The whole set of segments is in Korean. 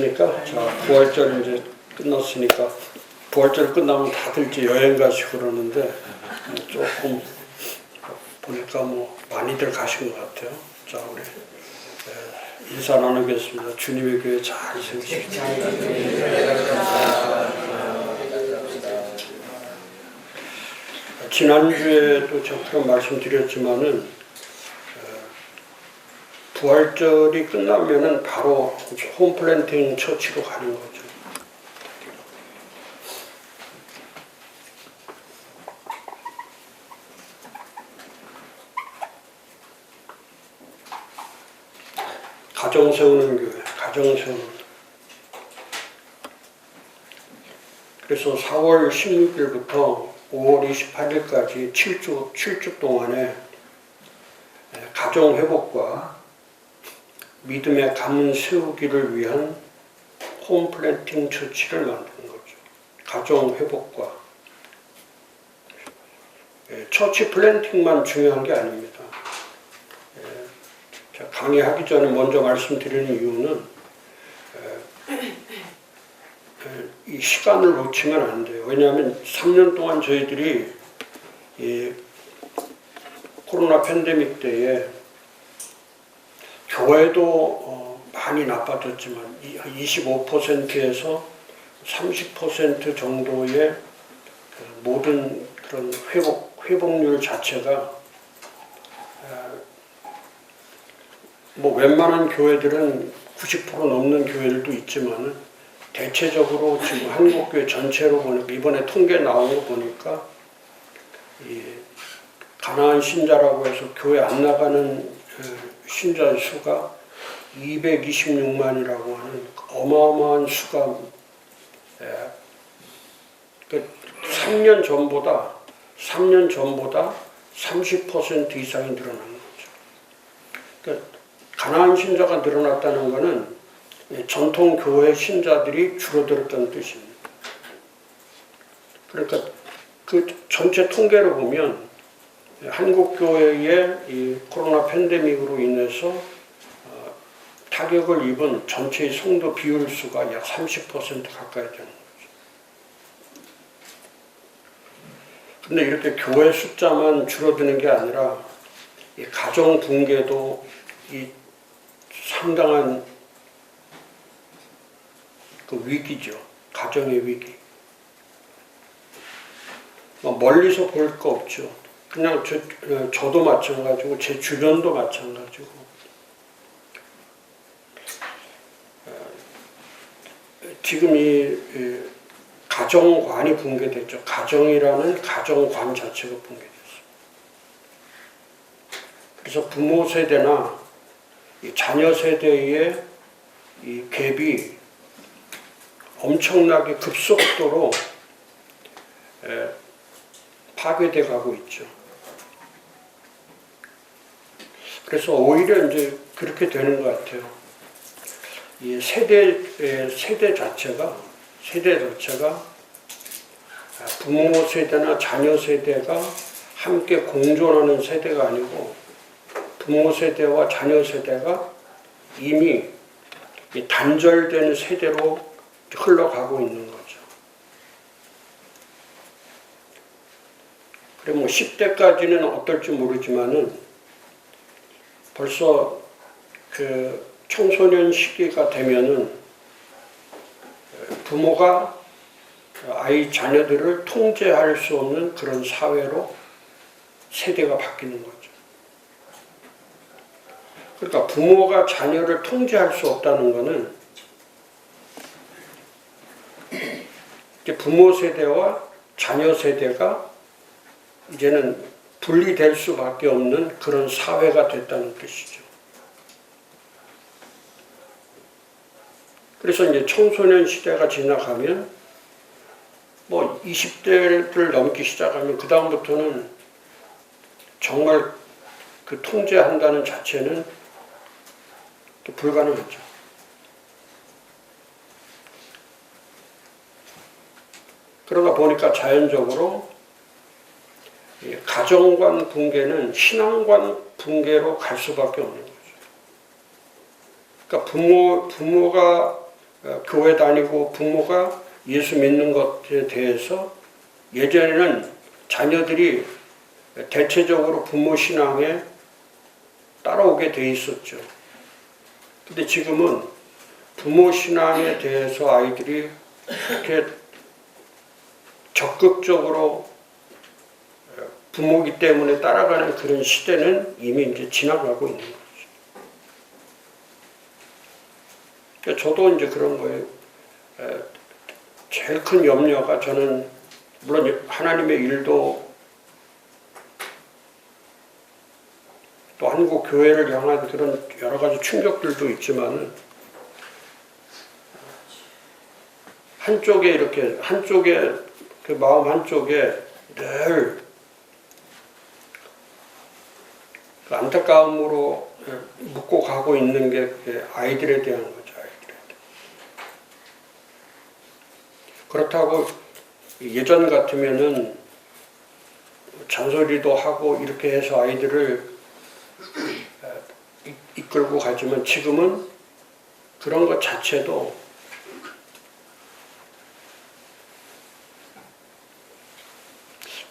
말씀하셨으니까 자 부활절 이제 끝났으니까 부활절 끝나면 다들 이제 여행 가시고 그러는데 조금 보니까 뭐 많이들 가신 것 같아요. 자 우리 에, 인사 나누겠습니다. 주님의 교회 잘 세우시기 지난주에도 제가 말씀드렸지만은 어, 부활절이 끝나면은 바로 홈플랜팅 처치로 가는 거죠. 가정 세우는 교회, 가정 세우는. 그래서 4월 16일부터 5월 28일까지 7주, 7주 동안에 가정 회복과 믿음의 가문 세우기를 위한 홈플랜팅 처치를 만든 거죠. 가정 회복과 예, 처치 플랜팅만 중요한 게 아닙니다. 예, 강의하기 전에 먼저 말씀드리는 이유는 예, 예, 이 시간을 놓치면 안 돼요. 왜냐하면 3년 동안 저희들이 이 코로나 팬데믹 때에 교회도 어, 많이 나빠졌지만 25%에서 30% 정도의 그 모든 그런 회복 회복률 자체가 어, 뭐 웬만한 교회들은 90% 넘는 교회들도 있지만은 대체적으로 지금 한국교회 전체로 보니까 이번에 통계 나온 거 보니까 이 가나안 신자라고 해서 교회 안 나가는 어, 신자 수가 226만이라고 하는 어마어마한 수가 예, 그 3년 전보다 3년 전보다 30% 이상이 늘어난 거죠. 그러니까 가나안 신자가 늘어났다는 것은 전통 교회 신자들이 줄어들었다는 뜻입니다. 그러니까 그 전체 통계를 보면 한국 교회의 이 코로나 팬데믹으로 인해서 어, 타격을 입은 전체의 성도 비율 수가 약 30% 가까이 되는 거죠. 근데 이렇게 교회 숫자만 줄어드는 게 아니라 이 가정 붕괴도 이 상당한 그 위기죠. 가정의 위기. 뭐 멀리서 볼 거 없죠. 그냥 저, 어, 저도 마찬가지고 제 주변도 마찬가지고 어, 지금 이, 이 가정관이 붕괴됐죠. 가정이라는 가정관 자체가 붕괴됐어요. 그래서 부모 세대나 이 자녀 세대의 이 갭이 엄청나게 급속도로 에, 파괴돼 가고 있죠. 그래서 오히려 이제 그렇게 되는 것 같아요. 이 세대 에, 세대 자체가 세대 자체가 부모 세대나 자녀 세대가 함께 공존하는 세대가 아니고 부모 세대와 자녀 세대가 이미 이 단절되는 세대로 흘러가고 있는 거죠. 그래 뭐 10대까지는 어떨지 모르지만은 벌써 그 청소년 시기가 되면은 부모가 아이 자녀들을 통제할 수 없는 그런 사회로 세대가 바뀌는 거죠. 그러니까 부모가 자녀를 통제할 수 없다는 이제 부모 세대와 자녀 세대가 이제는 분리될 수밖에 없는 그런 사회가 됐다는 뜻이죠. 그래서 이제 청소년 시대가 지나가면 뭐 20대를 넘기 시작하면 그 다음부터는 정말 그 통제한다는 자체는 불가능하죠. 그러다 보니까 자연적으로 가정관 붕괴는 신앙관 붕괴로 갈 수밖에 없는 거죠. 그러니까 부모 부모가 어, 교회 다니고 부모가 예수 믿는 것에 대해서 예전에는 자녀들이 대체적으로 부모 신앙에 따라오게 돼 있었죠. 근데 지금은 부모 신앙에 대해서 아이들이 이렇게 적극적으로 부모기 때문에 따라가는 그런 시대는 이미 이제 지나가고 있는 거죠. 그러니까 저도 이제 그런 거예요. 에, 제일 큰 염려가 저는 물론 하나님의 일도 또 한국 교회를 향한 그런 여러 가지 충격들도 있지만은 한쪽에 이렇게 한쪽에 그 마음 한쪽에 늘 그 안타까움으로 묻고 가고 있는 게 아이들에 대한 거죠. 아이들에. 그렇다고 예전 같으면은 잔소리도 하고 이렇게 해서 아이들을 이- 이끌고 가지만 지금은 그런 것 자체도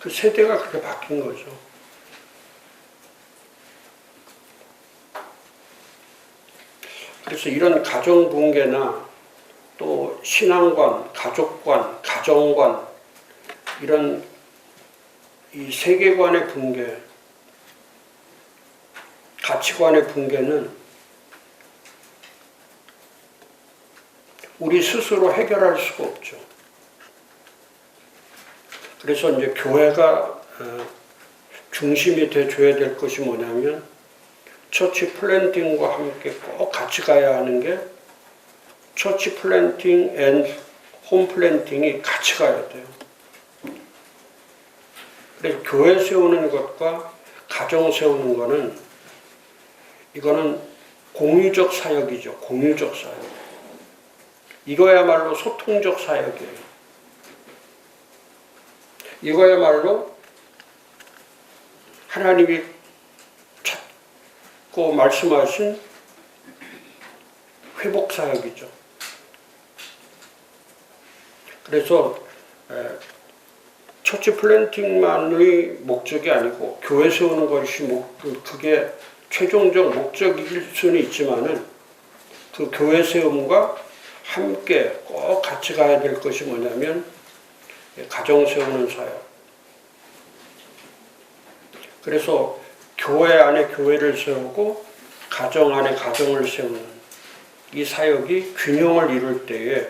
그 세대가 그렇게 바뀐 거죠. 그래서 이런 가정 붕괴나 또 신앙관, 가족관, 가정관 이런 이 세계관의 붕괴, 가치관의 붕괴는 우리 스스로 해결할 수가 없죠. 그래서 이제 교회가 어, 중심이 돼줘야 될 것이 뭐냐면 처치 플랜팅과 함께 꼭 같이 가야 하는 게 처치 플랜팅 앤 홈 플랜팅이 같이 가야 돼요. 그래서 교회 세우는 것과 가정 세우는 거는 이거는 공유적 사역이죠. 공유적 사역. 이거야말로 소통적 사역이에요. 이거야말로 하나님이 찾고 말씀하신 회복 사역이죠. 그래서 에, 처치 플랜팅만의 목적이 아니고 교회 세우는 것이 목, 그게 최종적 목적일 수는 있지만은 그 교회 세움과 함께 꼭 같이 가야 될 것이 뭐냐면 가정 세우는 사역. 그래서 교회 안에 교회를 세우고 가정 안에 가정을 세우는 이 사역이 균형을 이룰 때에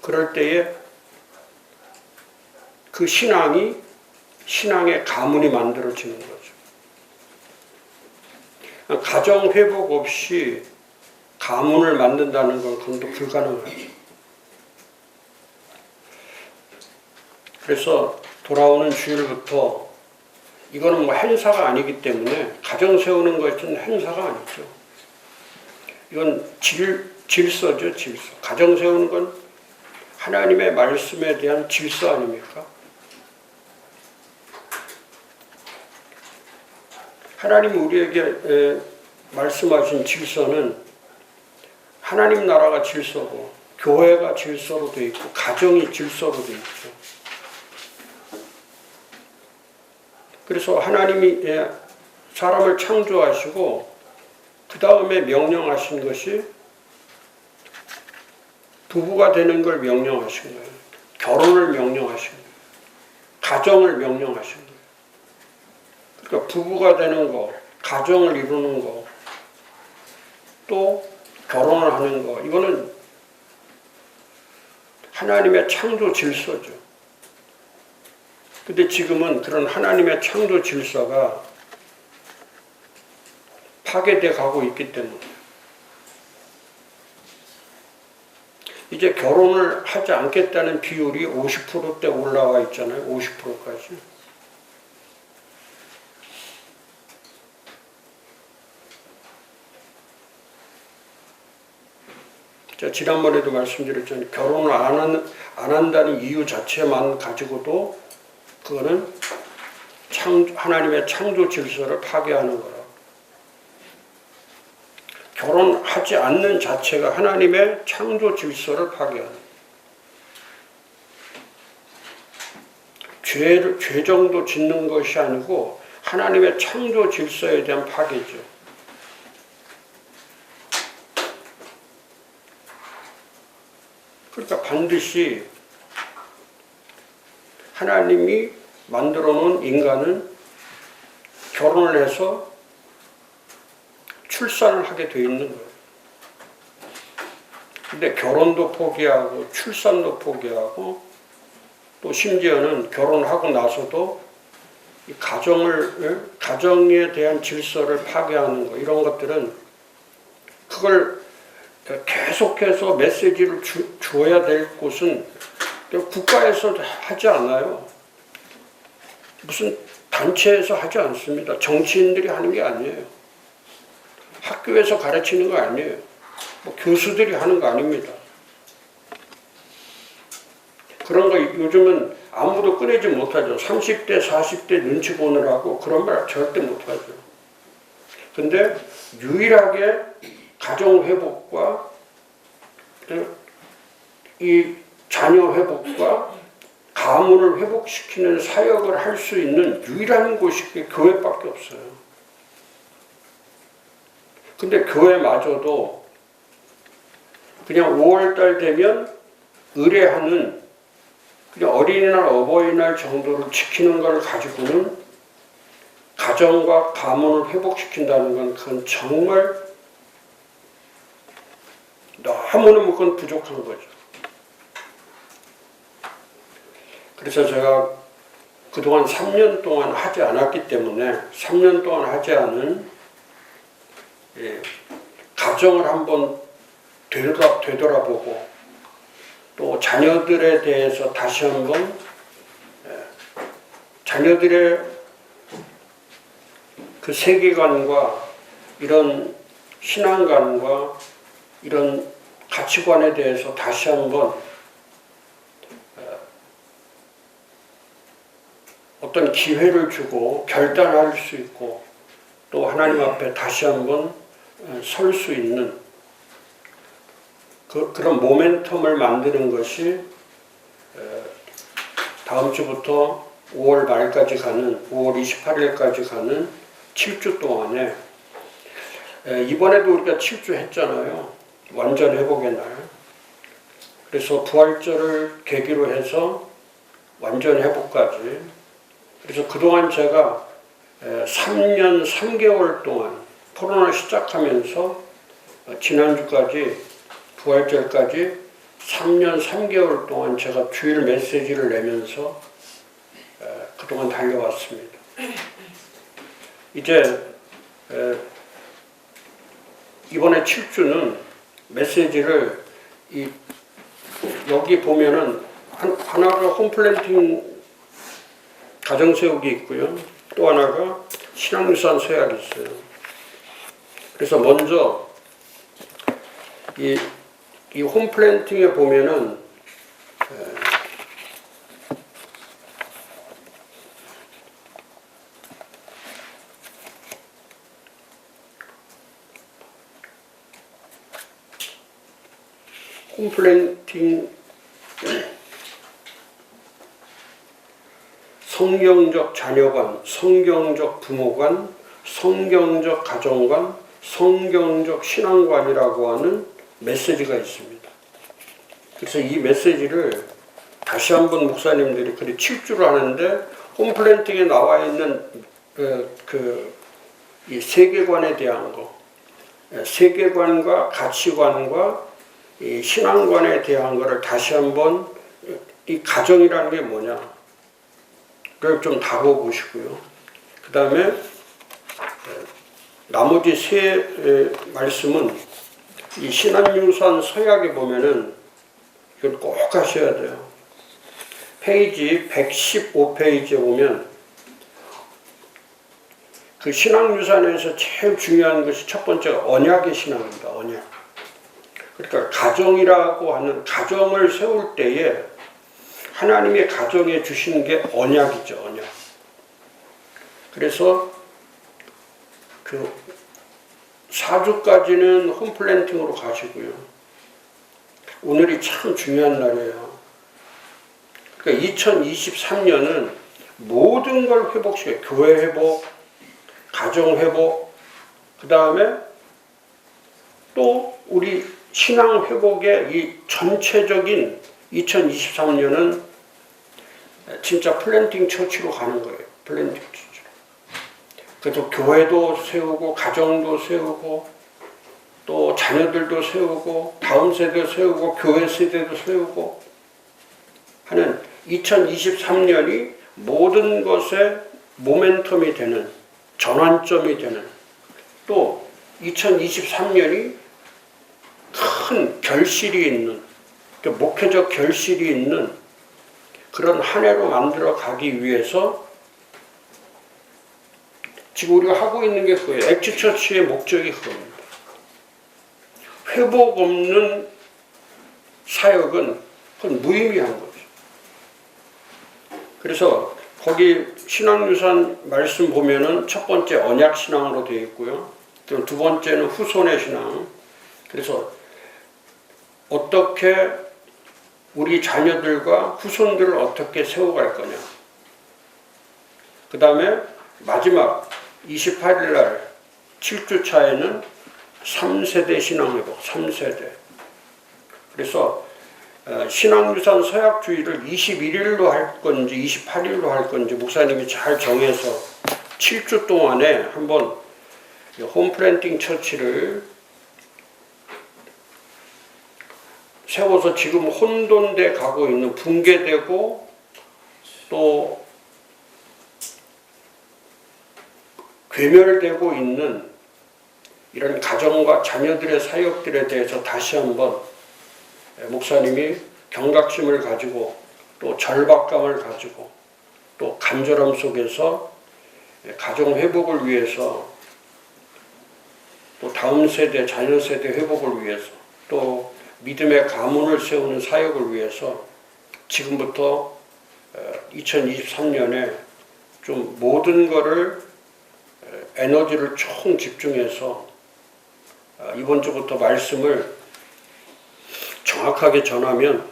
그럴 때에 그 신앙이 신앙의 가문이 만들어지는 거죠. 가정 회복 없이 가문을 만든다는 건 그건 또 불가능하죠. 그래서 돌아오는 주일부터 이거는 뭐 행사가 아니기 때문에 가정 세우는 것은 행사가 아니죠. 이건 질, 질서죠, 질서. 가정 세우는 건 하나님의 말씀에 대한 질서 아닙니까? 하나님 우리에게 에, 말씀하신 질서는 하나님 나라가 질서고 교회가 질서로 되어 있고 가정이 질서로 되어 있죠. 그래서 하나님이 예, 사람을 창조하시고 그 다음에 명령하신 것이 부부가 되는 걸 명령하신 거예요. 결혼을 명령하신 거예요. 가정을 명령하신 거예요. 그러니까 부부가 되는 거, 가정을 이루는 거, 또 결혼을 하는 거, 이거는 하나님의 창조 질서죠. 근데 지금은 그런 하나님의 창조 질서가 파괴돼 가고 있기 때문에 이제 결혼을 하지 않겠다는 비율이 50%대 올라와 있잖아요. 50%까지. 제가 지난번에도 말씀드렸잖아요. 결혼을 안, 한, 안 한다는 이유 자체만 가지고도 그거는 창, 하나님의 창조 질서를 파괴하는 거라. 결혼하지 않는 자체가 하나님의 창조 질서를 파괴하는 죄를 죄 정도 짓는 것이 아니고 하나님의 창조 질서에 대한 파괴죠. 그러니까 반드시 하나님이 만들어 놓은 인간은 결혼을 해서 출산을 하게 돼 있는 거예요. 근데 결혼도 포기하고 출산도 포기하고 또 심지어는 결혼하고 나서도 이 가정을 가정에 대한 질서를 파괴하는 거 이런 것들은 그걸 계속해서 메시지를 주, 줘야 될 곳은 국가에서 하지 않아요. 무슨 단체에서 하지 않습니다. 정치인들이 하는 게 아니에요. 학교에서 가르치는 거 아니에요. 뭐 교수들이 하는 거 아닙니다. 그런 거 요즘은 아무도 꺼내지 못하죠. 30대, 40대 눈치 보느라고 그런 말 절대 못하죠. 근데 유일하게 가정 회복과 이 자녀 회복과 가문을 회복시키는 사역을 할 수 있는 유일한 곳이 교회밖에 없어요. 근데 교회마저도 그냥 5월달 되면 의뢰하는 그냥 어린이날, 어버이날 정도를 지키는 걸 가지고는 가정과 가문을 회복시킨다는 건 그건 정말 너무너무 그건 부족한 거죠. 그래서 제가 그동안 3년 동안 하지 않았기 때문에 3년 동안 하지 않은 예, 가정을 한번 되돌아, 되돌아보고 또 자녀들에 대해서 다시 한번 예, 자녀들의 그 세계관과 이런 신앙관과 이런 가치관에 대해서 다시 한번 어, 어떤 기회를 주고 결단할 수 있고 또 하나님 앞에 다시 한번 어, 설 수 있는 그, 그런 모멘텀을 만드는 것이 어, 다음 주부터 5월 말까지 가는 5월 28일까지 가는 7주 동안에 이번에도 우리가 7주 했잖아요. 완전 회복의 날. 그래서 부활절을 계기로 해서 완전 회복까지. 그래서 그동안 제가 3년 3개월 동안 코로나 시작하면서 지난주까지 부활절까지 3년 3개월 동안 제가 주일 메시지를 내면서 그동안 달려왔습니다. 이제 이번에 7주는 메시지를 이 여기 보면은 하나가 홈플랜팅 가정 세우기 있고요. 또 하나가 신앙유산 서약이 있어요. 그래서 먼저 이, 이 홈플랜팅에 보면은 홈플랜팅 성경적 자녀관, 성경적 부모관, 성경적 가정관, 성경적 신앙관이라고 하는 메시지가 있습니다. 그래서 이 메시지를 다시 한번 목사님들이 그래 7주를 하는데 홈플랜팅에 나와 있는 그 이 세계관에 대한 거, 세계관과 가치관과 이 신앙관에 대한 것을 다시 한번 이 가정이라는 게 뭐냐 그걸 좀 다뤄보시고요. 그 다음에 나머지 세 말씀은 이 신한유산 서약에 보면은 이걸 꼭 하셔야 돼요. 페이지 115페이지에 보면 그 신앙유산에서 제일 중요한 것이 첫 번째가 언약의 신앙입니다. 언약. 그러니까 가정이라고 하는 가정을 세울 때에 하나님의 가정에 주시는 게 언약이죠, 언약. 그래서 그 4주까지는 홈플랜팅으로 가시고요. 오늘이 참 중요한 날이에요. 그러니까 2023년은 모든 걸 회복시켜요. 교회 회복, 가정 회복, 그 다음에 또 우리 신앙 회복의 이 전체적인 2023년은 진짜 플랜팅 처치로 가는 거예요. 플랜팅 처치로. 그래서 교회도 세우고 가정도 세우고 또 자녀들도 세우고 다음 세대 세우고 교회 세대도 세우고 하는 2023년이 모든 것의 모멘텀이 되는 전환점이 되는 또 2023년이 큰 결실이 있는 그 목회적 결실이 있는 그런 한 해로 만들어 가기 위해서 지금 우리가 하고 있는 게 그거예요. 엑지 처치의 목적이 그겁니다. 회복 없는 사역은 그건 무의미한 거죠. 그래서 거기 신앙유산 말씀 보면은 첫 번째 언약 신앙으로 되어 있고요. 그리고 두 번째는 후손의 신앙. 그래서 어떻게 우리 자녀들과 후손들을 어떻게 세워갈 거냐. 그 다음에 마지막 28일 날 7주 차에는 3세대 신앙회복, 3세대. 그래서 어, 신앙유산 서약주의를 21일로 할 건지 28일로 할 건지 목사님이 잘 정해서 7주 동안에 한번 이 홈플랜팅 처치를 세워서 지금 혼돈돼 가고 있는 붕괴되고 또 괴멸되고 있는 이런 가정과 자녀들의 사역들에 대해서 다시 한번 목사님이 경각심을 가지고 또 절박감을 가지고 또 간절함 속에서 가정 회복을 위해서 또 다음 세대 자녀 세대 회복을 위해서 또 믿음의 가문을 세우는 사역을 위해서 지금부터 2023년에 좀 모든 것을 에너지를 총 집중해서 어, 이번 주부터 말씀을 정확하게 전하면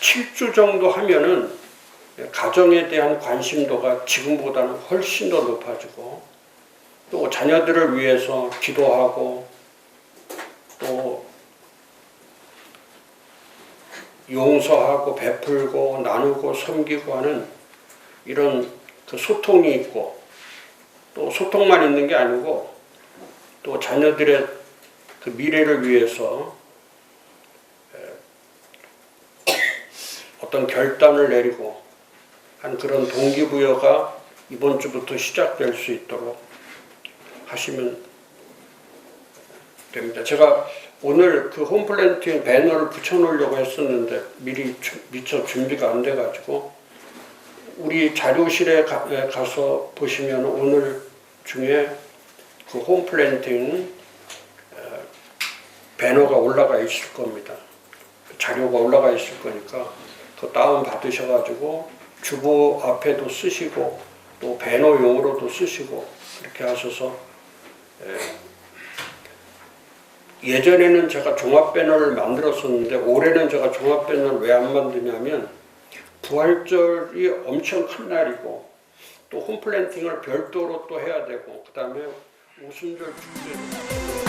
7주 정도 하면은 가정에 대한 관심도가 지금보다는 훨씬 더 높아지고 또 자녀들을 위해서 기도하고 또 용서하고 베풀고 나누고 섬기고 하는 이런 그 소통이 있고 또 소통만 있는 게 아니고 또 자녀들의 그 미래를 위해서 어떤 결단을 내리고 한 그런 동기부여가 이번 주부터 시작될 수 있도록 하시면 됩니다. 제가 오늘 그 홈플랜팅 배너를 붙여놓으려고 했었는데 미리 주- 미처 준비가 안 돼가지고 우리 자료실에 가, 에, 가서 보시면 오늘 중에 그 홈플랜팅 어, 배너가 올라가 있을 겁니다. 자료가 올라가 있을 거니까 그 다운 받으셔가지고 주보 앞에도 쓰시고 또 배너용으로도 쓰시고 그렇게 하셔서 예, 예전에는 제가 종합 배너를 만들었었는데 올해는 제가 종합 배너를 왜 안 만드냐면 부활절이 엄청 큰 날이고 또 홈플랜팅을 별도로 또 해야 되고 그 다음에 오순절 축제